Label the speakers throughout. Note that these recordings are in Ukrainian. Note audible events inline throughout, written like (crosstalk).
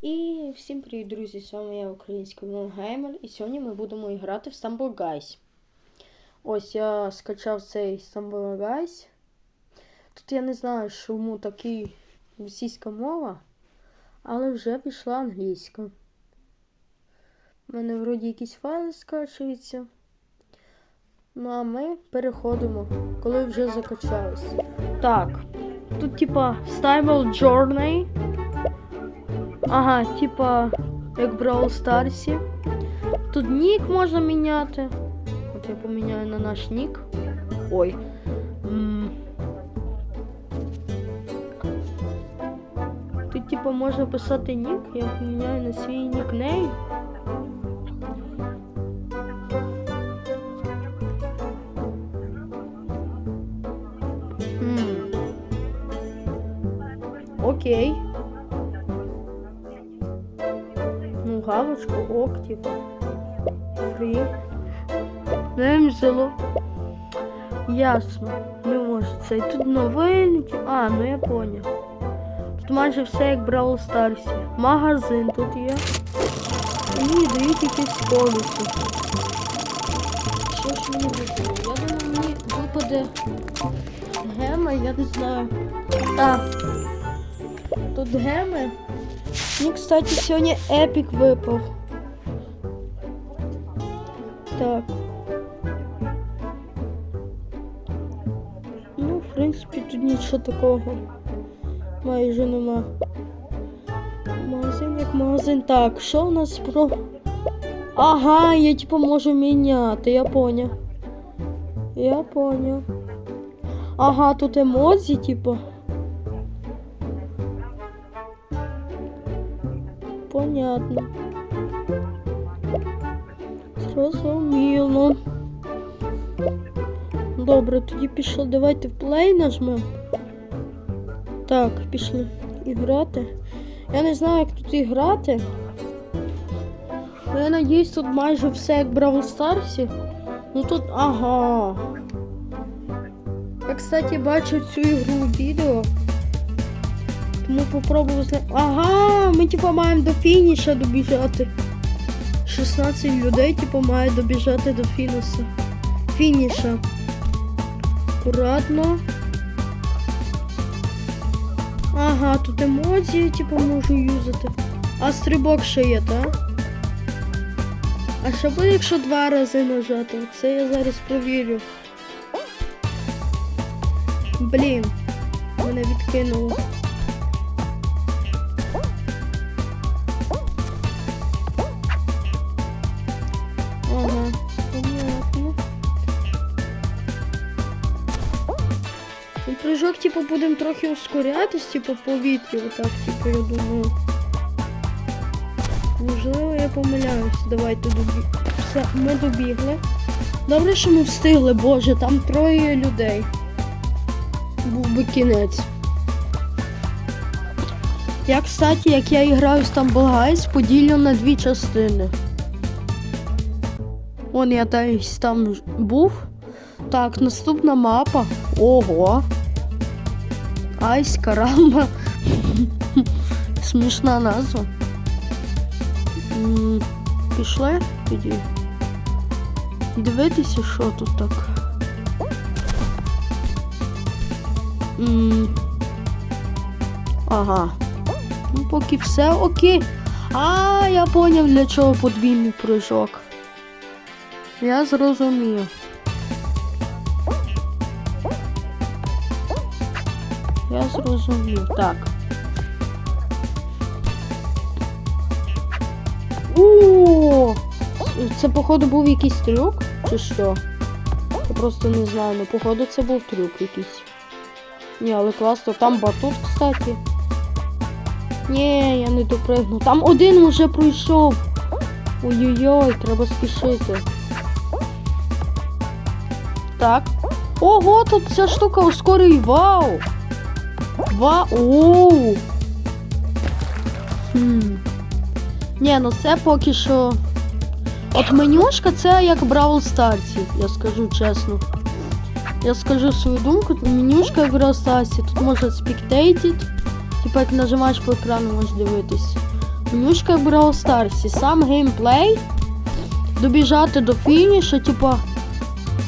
Speaker 1: І всім привіт, друзі! З вами я, український Геймер, і сьогодні ми будемо грати в Stumble Guys. Ось я скачав цей Stumble Guys. Тут я не знаю, чому такий російська мова, але вже пішла англійська. У мене вроді якісь файли скачуються. Ну а ми переходимо, коли вже закачались. Так, тут типа Stable Journey. Ага, типа як в Brawl Старсі. Тут нік можна міняти. От я поміняю на наш нік. Ой. Тут типа можна писати нік, я поміняю на свій нікнейм. Окей. Галочку, ок, типа. Фрі. Не взяло. Ясно. Не може це. І тут новинки. А, ну я поняв. Тут майже все як Бравл Старсі. Магазин тут є. І дають якісь бонуси. Що ж мені випало? Я думаю, мені випаде гема, я не знаю. Так. Тут геми. Мені, кстати, сьогодні епік випав. Так. Ну, в принципі, тут нічого такого майже нема. Магазин як магазин. Так, що у нас про. Ага, я типу можу міняти, я поняв. Я поняв. Ага, тут емодзі, типу. Понятно. Зрозуміло. Добре, тоді пішли. Давайте в плей нажмемо. Так, пішли іграти. Я не знаю, як тут іграти. Але я надіюсь, тут майже все як в Бравл Старсі. Ну тут. Ага. Я, кстати, бачу цю ігру відео. Тому попробую зна... Ага, ми типу маємо до фініша добіжати. 16 людей, типу, мають добіжати до фінуса. Фініша. Акуратно. Ага, тут емоції, типу, можу юзати. А стрибок ще є, так? А що буде, якщо два рази нажати? Це я зараз провірю. Блін, мене відкинуло. Ну, прыжок, типу, будемо трохи ускорятись, типу, повітря, отак, типу, я думаю. Можливо, я помиляюсь. Давайте добі... Все, ми добігли. Добре, що ми встигли, боже, там троє людей. Був би кінець. Я, кстати, як я граю в Stumble поділю на дві частини. Вон я десь там був. Так, наступна мапа. Ого. Айс, карамба. Смішна назва. Пішли тоді. Дивитися, що тут так. Ага. Ну, поки все окей. А, я поняв, для чого подвійний прыжок. Я зрозумів. Зрозумів. Так. О! Це, походу, був якийсь трюк, чи що? Я просто не знаю, ну походу це був трюк якийсь. Ні, але класно. Там батут, кстати. Ні, я не допригну. Там один уже пройшов. Ой-ой-ой, треба спішити. Так. Ого, тут ця штука ускорює. Вау! Вау! Хм. Ні, ну це поки що. От менюшка це як Бравл Старсі, я скажу чесно. Я скажу свою думку, менюшка як Бравл Старсі. Тут можна спіктейтити. Типа як нажимаєш по екрану, можеш дивитись. Менюшка Brawl Stars. Сам геймплей. Добіжати до фінішу, типа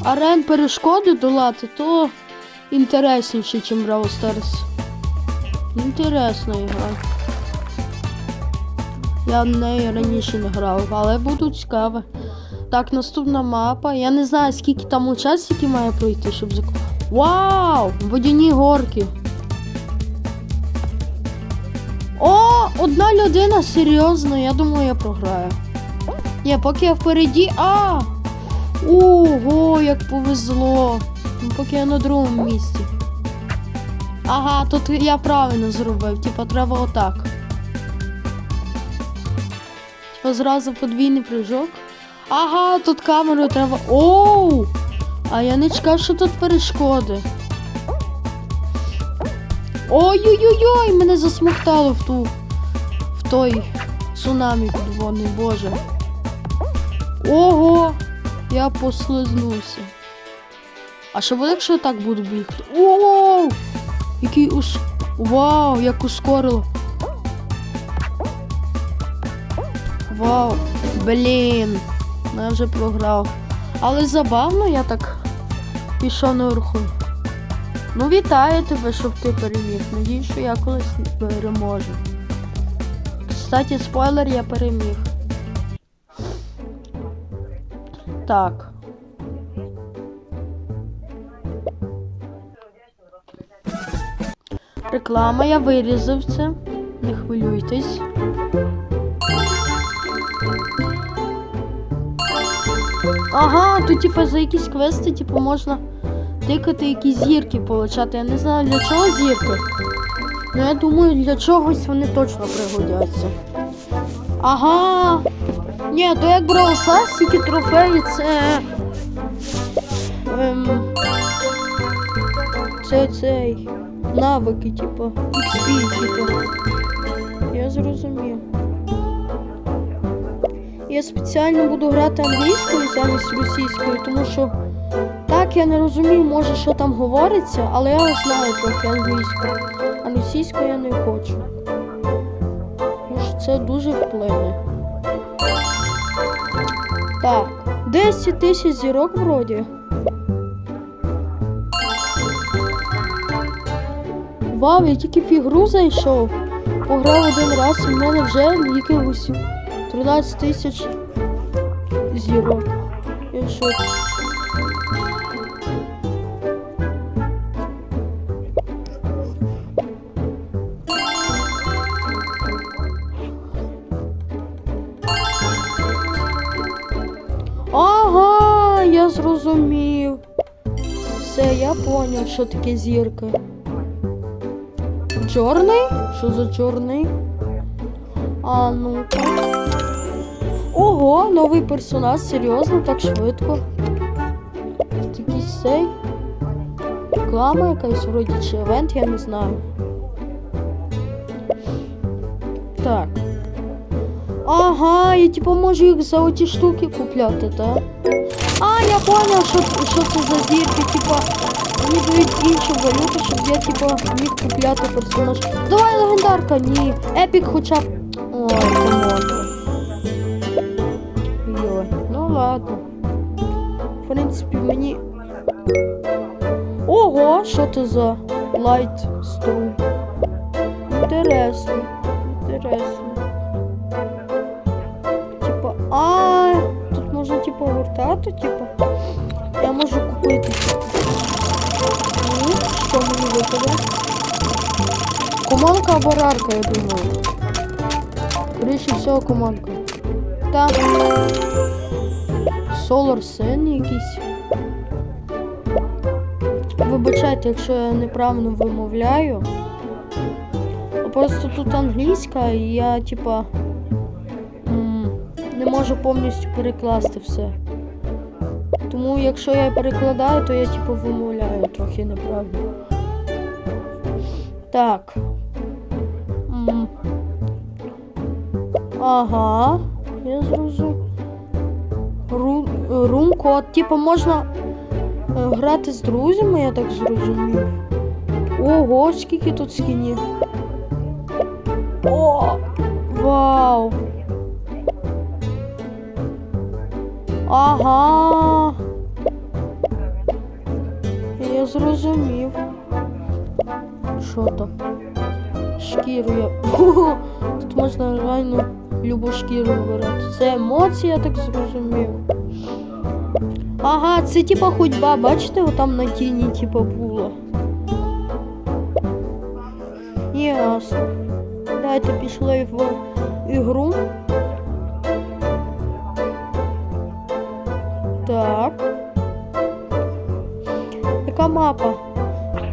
Speaker 1: арен перешкоди долати, то інтересніше, ніж Brawl Stars. Інтересна гра. Я в неї раніше не грав, але буду цікаве. Так, наступна мапа. Я не знаю, скільки там учасників має пройти, щоб зак... Вау! Водяні горки. О, одна людина, серйозно, я думаю, я програю. Ні, поки я впереді. А! Ого, як повезло. Ну, Поки я на другому місці. Ага, тут я правильно зробив. Типа треба отак. Типа зразу подвійний прыжок. Ага, тут камеру треба. Оу! А я не чекав, що тут перешкоди. Ой-ой-ой, мене засмоктало в ту. В той цунамі підводний, боже. Ого! Я послизнувся. А що буде, якщо я так буду бігти? Оу! Який ус... Вау, як ускорило. Вау, блін. Ну, я вже програв. Але забавно я так пішов наверху. Ну, вітаю тебе, щоб ти переміг. Надіюсь, що я колись переможу. Кстати, спойлер, я переміг. Так. Реклама, я вирізав це. Не хвилюйтесь. Ага, тут типа за якісь квести, типу, можна тикати якісь зірки получати. Я не знаю для чого зірки. Ну я думаю, для чогось вони точно пригодяться. Ага. Ні, то як Stars, тільки трофеї це. Ем, це цей. Навики, типу. XP, типу. Я зрозумів. Я спеціально буду грати англійською замість російської, тому що так я не розумію, може, що там говориться, але я знаю трохи англійською. А російською я не хочу. Тому що це дуже вплине. Так, 10 тисяч зірок вроді. Вау, я тільки в ігру зайшов. Пограв один раз і в мене вже якихось 13 тисяч зірок. Я шоці. Ага, я зрозумів. Все, я поняв, що таке зірка. Чорний? Що за чорний? А ну. Ого, новий персонаж, серйозно, так швидко. Такий сей. Реклама якась вроді чи евент, я не знаю. Так. Ага, я типу можу їх за оті штуки купляти, так? Понял, що, що це за зірки, типа. Мені дають іншу валюту, щоб я типа міг купляти персонаж. Давай легендарка, ні. Епік хоча б. Ой. Йой, ну ладно. В принципі, мені. Ого, що це за лайт струм? Інтересно. Інтересно. Типа, а тут можна типа гуртати, типа. Можу купити. Ну, що мені випаде? Команка або рарка, я думаю. Скоріше всього команка. Так. Solar Sun якийсь. Вибачайте, якщо я неправильно вимовляю. Просто тут англійська і я, типа, не можу повністю перекласти все. Тому якщо я перекладаю, то я типу вимовляю трохи неправильно. Так. Ага. Я зрозумів. Рум-код. Типу можна е, грати з друзями, я так зрозумів. Ого, скільки тут скіні. О! Вау! Ага! Зрозумів. Що там? Шкіру я. (laughs) Ого, тут можна реально любу шкіру вибирати. Це емоції, я так зрозумів. Ага, це типа ходьба, бачите, отам на тіні, типа було. Ясно. Давайте пішли в ігру. Так. Яка мапа?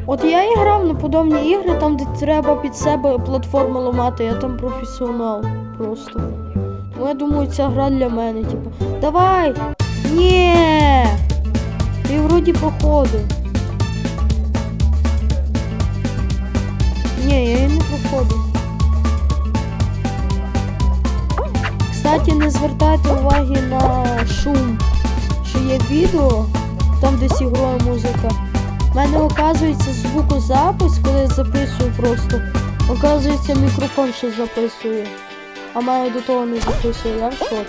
Speaker 1: От я і грав на подобні ігри, там, де треба під себе платформу ламати, я там професіонал просто. Тому я думаю, ця гра для мене, типу. Давай! Ні! Ти вроді проходив. Ні, я її не проходив. Кстати, не звертайте уваги на шум, що є відео, там десь іграє музика. У мене оказується звукозапис, коли я записую просто. Оказується, мікрофон ще записує. А мене до того не записує, я в шоці.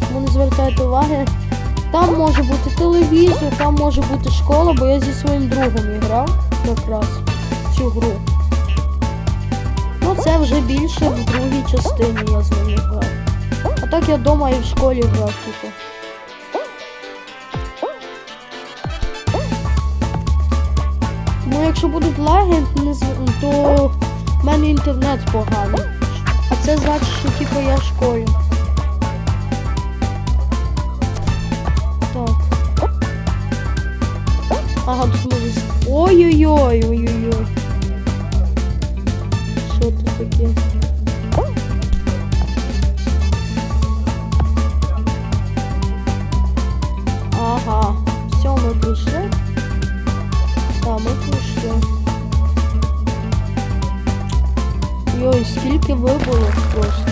Speaker 1: Тому не звертайте уваги. Там може бути телевізор, там може бути школа, бо я зі своїм другом грав якраз цю гру. Ну це вже більше в другій частині я з ним грав. А так я вдома і в школі грав, типу. Якщо будуть лаги, то в мене інтернет поганий. А це значить, що типу я школі. Так. Ага, тут може. Ой-ой-ой, ой-ой-ой. Що тут таке? Скільки вибуло просто.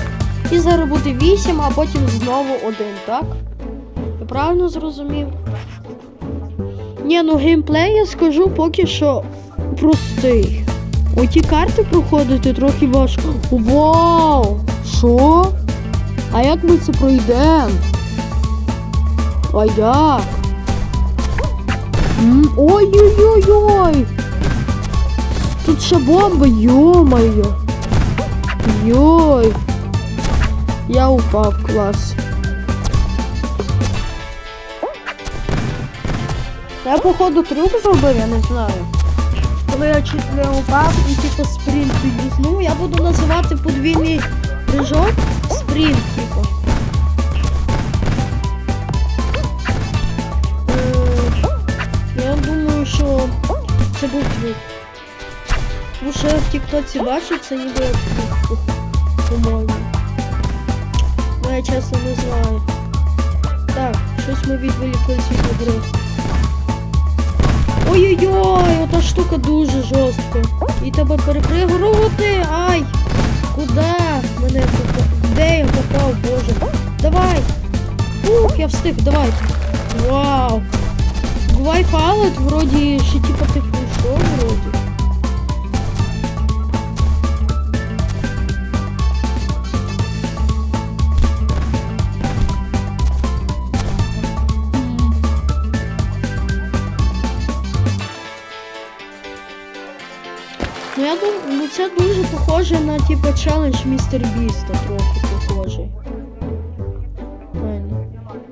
Speaker 1: І зараз буде 8, а потім знову один, так? Я правильно зрозумів? Ні, ну геймплей я скажу поки що простий. Оті карти проходити трохи важко. Вау! Що? А як ми це пройдемо? А як? Ой-ой-ой-ой! Тут ще бомба, йо-моє! Йой! Я упав, клас. Я походу трюк зробив, я не знаю. Коли я чуть не упав і типу спринт підвізнув, я буду називати подвійний прыжок спринт, типу. Е, Я думаю, що це був трюк. Тому що я в тіктоці бачив, це ніби як трюк, по-моєму. Ну, я чесно не знаю. Так, щось ми відволіклися від гри. Ой-ой-ой, ота штука дуже жорстка. І тебе перепригувати. Ай! Куда мене попав? Де я попав, боже? Давай! Ух, я встиг, давайте. Вау! Бувай палет, вроді, ще типа ти прийшов, вроді. Це дуже похоже на типу челендж містер Біста трохи похожий. Реально.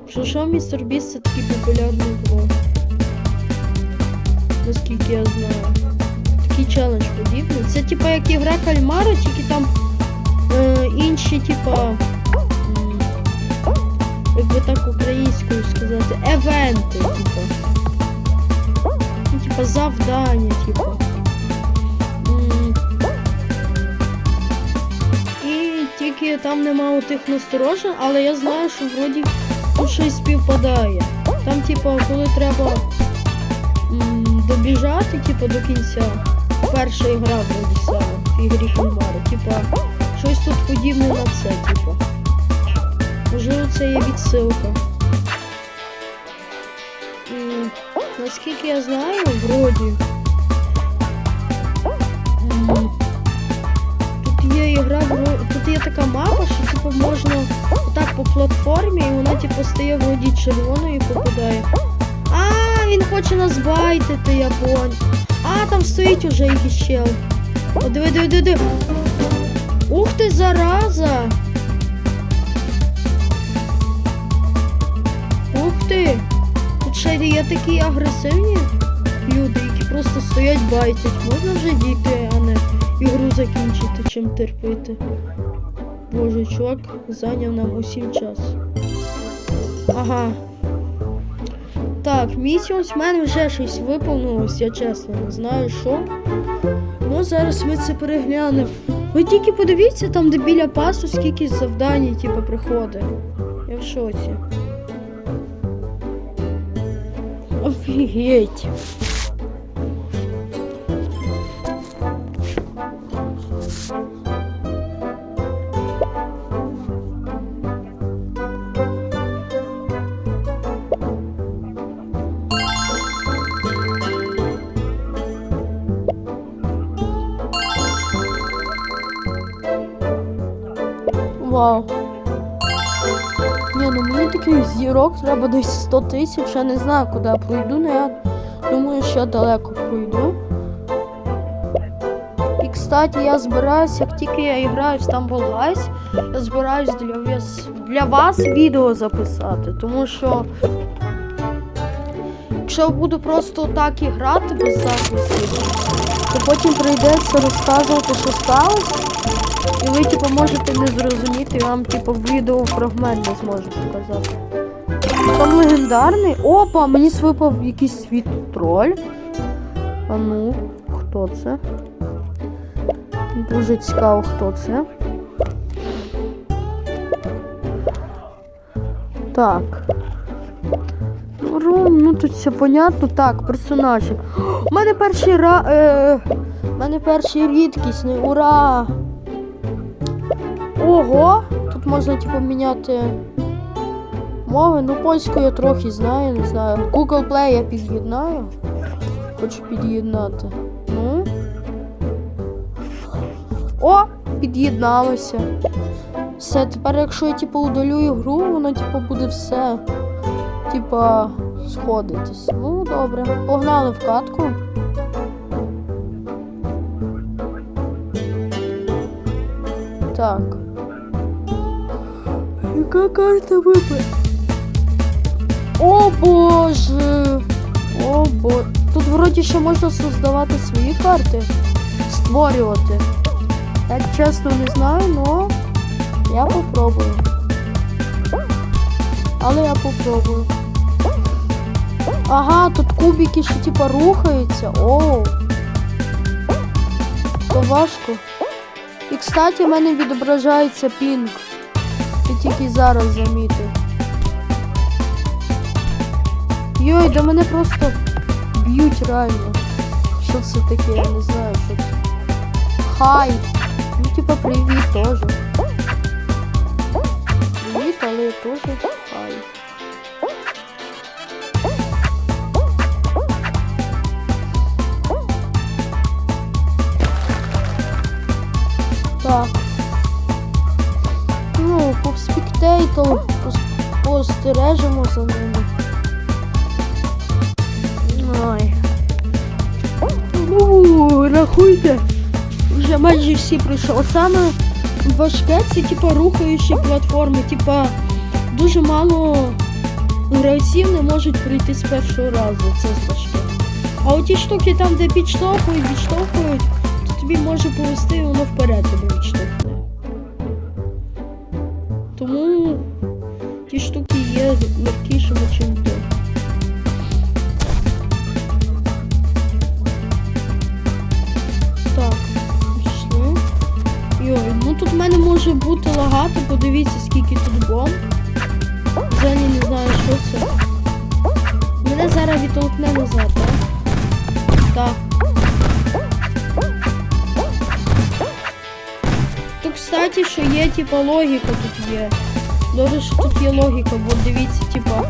Speaker 1: Що що містер Біст це такий популярний блог. Наскільки я знаю. Такий челендж подібний. Це типа як ігра кальмара, тільки там е, інші, типа. Як би так українською сказати, евенти, типа. Ну, типа завдання, типа. Тільки там нема тих насторожень, але я знаю, що вроді щось співпадає. Там, типу, коли треба м, добіжати, типу, до кінця. Перша ігра вроді саме в ігрі Кальмари. Типа, щось тут подібне на це, типу. Можливо, це є відсилка. М, Наскільки я знаю, вроді. Є така мапа, що типу можна отак по платформі, і вона типу, стає вроді червоною і попадає. А, він хоче нас байтити, я. А, там стоїть уже якийсь чел. О, диви, диви, диви, диви. Ух ти, зараза! Ух ти! Тут ще є такі агресивні люди, які просто стоять байтять. Можна вже дійти, а не ігру закінчити, чим терпити. Боже, чувак зайняв нам усім час. Ага. Так, місіус в мене вже щось виповнилось, я чесно не знаю що. Ну, зараз ми це переглянемо. Ви тільки подивіться там, де біля пасу, скільки завдань, типу, приходить. Я в шоці. Офігеть. Зірок треба десь 100 тисяч. Я не знаю, куди я пройду, але я думаю, що далеко пройду. І, кстати, я збираюсь, як тільки я граю в Stumble Guys, я збираюсь для вас, для вас відео записати, тому що якщо буду просто так і грати без записів, то потім прийдеться розказувати, що сталося. І ви, типу, можете не зрозуміти, і вам, типу, відео фрагмент не зможу показати. Там легендарний. Опа, мені випав якийсь світ троль. А ну, хто це? Дуже цікаво, хто це. Так. Ром, ну тут все понятно. Так, персонажі. У мене перший ра. Е, у мене перший рідкісний. Ура! Ого! Тут можна типу міняти мови. Ну, польську я трохи знаю, не знаю. Google Play я під'єднаю. Хочу під'єднати. Ну. О! Під'єдналося. Все, тепер якщо я типу удалю ігру, воно типу буде все. Типа сходитись. Ну, добре. Погнали в катку. Так. Яка карта випала? О боже! О боже. Тут вроді ще можна создавати свої карти. Створювати. Я чесно не знаю, но я попробую. Але я попробую. Ага, тут кубики ще типа рухаються. Оу. То важко. І, кстати, в мене відображається пінг. Я тільки зараз замітив. Йой, да мене просто б'ють реально. Що це таке? Я не знаю, що це. Хай! Ну, типа, привіт теж. Привіт, але теж хай. Так. Ну, по спектейту постережемо за ними. Ой. Рахуйте. Вже майже всі пройшли. Саме важке це типа рухаючі платформи. Типа дуже мало гравців не можуть пройти з першого разу. Це важке. А оті штуки там, де підштовхують, відштовхують, то тобі може повести і воно вперед тебе відштовхне. Тому ті штуки є легкішими, ніж то. Може бути лагати, подивіться, скільки тут бомб. Взагалі не знаю, що це. Мене зараз відтолкне назад, так? Так. Тут, кстати, що є, типа, логіка тут є. Добре, що тут є логіка, бо дивіться, типа,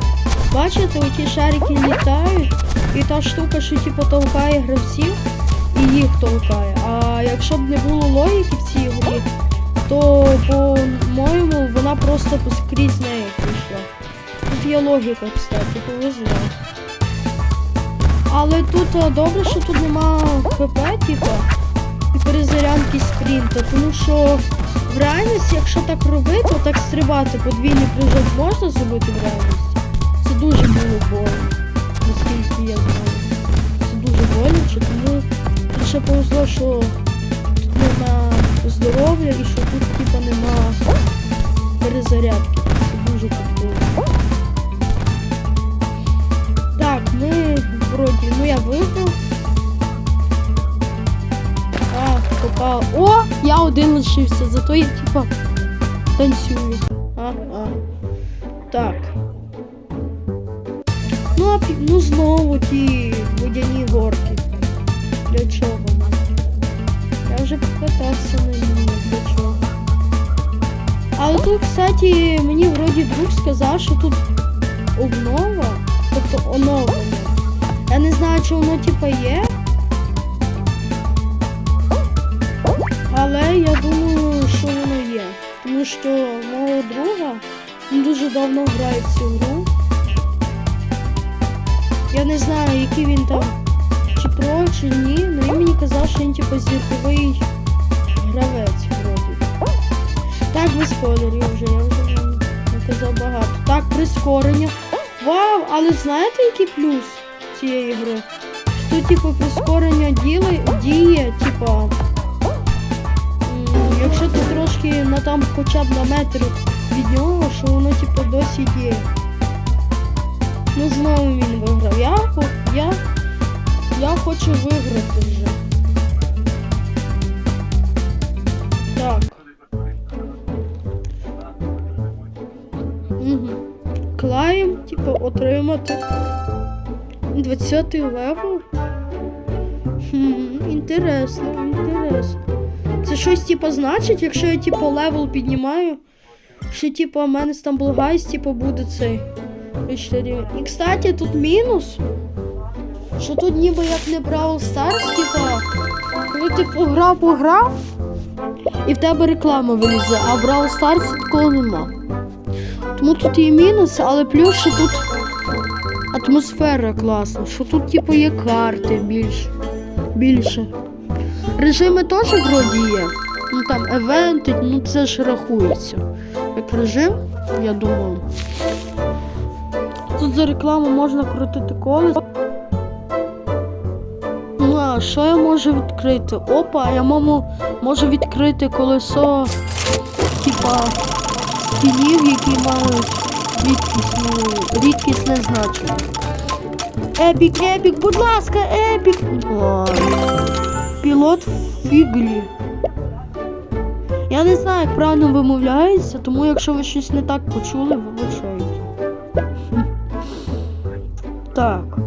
Speaker 1: бачите, оті шарики літають, і та штука, що типа толкає гравців, і їх толкає. А якщо б не було логіки в цій грі, то по-моєму вона просто скрізь нею прийшла. є логіка, кстати, повезло. Але тут е, добре, що тут нема ХП, типа, і перезарядки спринта, тому що в реальності, якщо так робити, так стрибати, подвійний прыжок можна зробити в реальності. Це дуже було больно, наскільки я знаю. Це дуже боляче, тому тут ще повезло, що тут нема здоров'я і що тут круто. Так, ми вроді, ну я виграв. А, попав. О, я один лишився, зато я типа танцюю. А, а. Так. Ну, а ну знову ті водяні горки. Для чого? Я вже покатався на ній. Але тут, кстати, мені вроді друг сказав, що тут обнова, тобто оновлення. Я не знаю, чи воно типа є. Але я думаю, що воно є. Тому що мого друга він дуже давно грає в цю гру. Я не знаю, який він там, чи про, чи ні, але він мені казав, що він типу зірковий гравець. Так, без спойлерів вже, я вже наказав багато. Так, прискорення. Вау, але знаєте, який плюс цієї гри? Що типу, прискорення діли, діє, типу. Якщо ти трошки на там хоча б на метр від нього, що воно типу досі діє. Ну знову він виграв. Я, я, я хочу виграти отримати 20 левел. Хм, інтересно, інтересно. Це щось типу значить, якщо я типу левел піднімаю, що типу у мене Стамбул Гайс, типу буде цей. І кстати, тут мінус. Що тут ніби як не Brawl Stars, типу, коли ти пограв, пограв, і в тебе реклама вилізе, а в Brawl Stars такого нема. Тому тут є мінус, але плюс, що тут атмосфера класна, що тут, типу, є карти більш, більше. Режими теж вроді є. Ну там евенти, ну це ж рахується. Як режим, я думаю. Тут за рекламу можна крутити колесо. Ну а що я можу відкрити? Опа, я маму можу відкрити колесо, типа стінів, які мають рідкісну, рідкісне значення. Епік, епік, будь ласка, епік! Ой. Пілот фіглі. Я не знаю, як правильно вимовляється, тому якщо ви щось не так почули, вибачайте. (laughs) Так.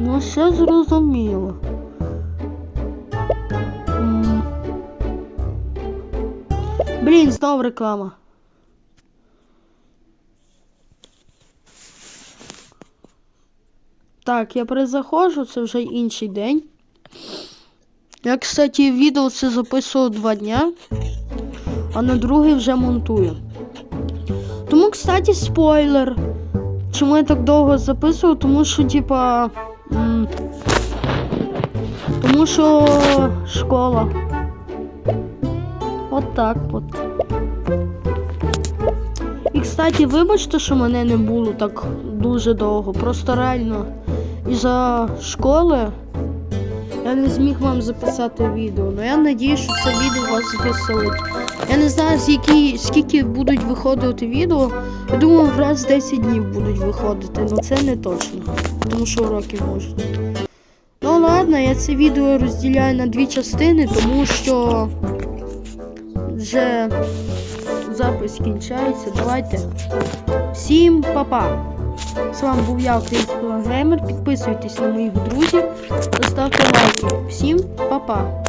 Speaker 1: Ну, все зрозуміло. Блін, знов реклама. Так, я перезаходжу, це вже інший день. Я, кстати, відео це записував два дня, а на другий вже монтую. Тому, кстати, спойлер. Чому я так довго записував? Тому що, типа. Тому що школа. От так от. І, кстати, вибачте, що мене не було так дуже довго. Просто реально із-за школи я не зміг вам записати відео. Ну я надію, що це відео вас веселить. Я не знаю, які, скільки будуть виходити відео. Я думаю, раз 10 днів будуть виходити, але це не точно. Тому що уроки можуть. Ну ладно, я це відео розділяю на дві частини, тому що вже запис кінчається. Давайте. Всім па-па! З вами був я, Український Геймер. Підписуйтесь на моїх друзів, ставте лайки. Всім па-па!